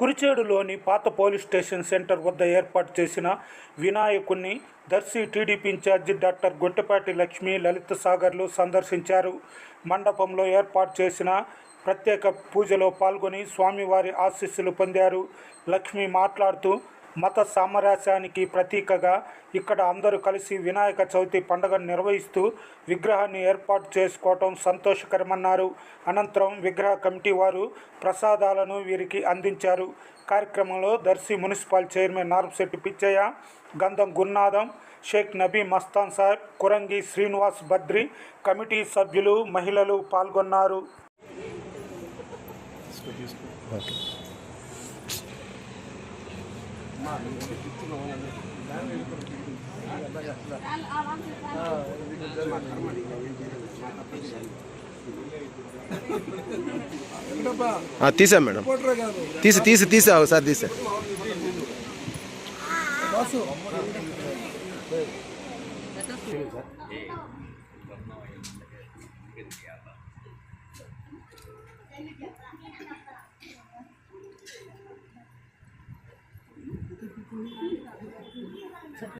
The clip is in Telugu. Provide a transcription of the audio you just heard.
కురిచేడులోని పాత పోలీస్ స్టేషన్ సెంటర్ వద్ద ఏర్పాటు చేసిన వినాయకుణ్ణి Darsi TDP incharge doctor Gottipati Lakshmi Lalitha సాగర్లు సందర్శించారు. మండపంలో ఏర్పాటు చేసిన ప్రత్యేక పూజలో పాల్గొని స్వామివారి ఆశీస్సులు పొందారు. లక్ష్మి మాట్లాడుతూ మత సామరస్యానికి ప్రతీకగా ఇక్కడ అందరూ కలిసి వినాయక చవితి పండుగను నిర్వహిస్తూ విగ్రహాన్ని ఏర్పాటు చేసుకోవటం సంతోషకరమన్నారు. అనంతరం విగ్రహ కమిటీ వారు ప్రసాదాలను వీరికి అందించారు. కార్యక్రమంలో Darsi municipal chairman Naramsetti Pichaiah Gandham Gurunatham Shaik Nabi Mastan Sahib Kurangi Srinivas Badri committee సభ్యులు మహిళలు పాల్గొన్నారు. తీసాం మేడం. తీసి తీసి తీసా ఒకసారి తీసా. 이거는제가직 접.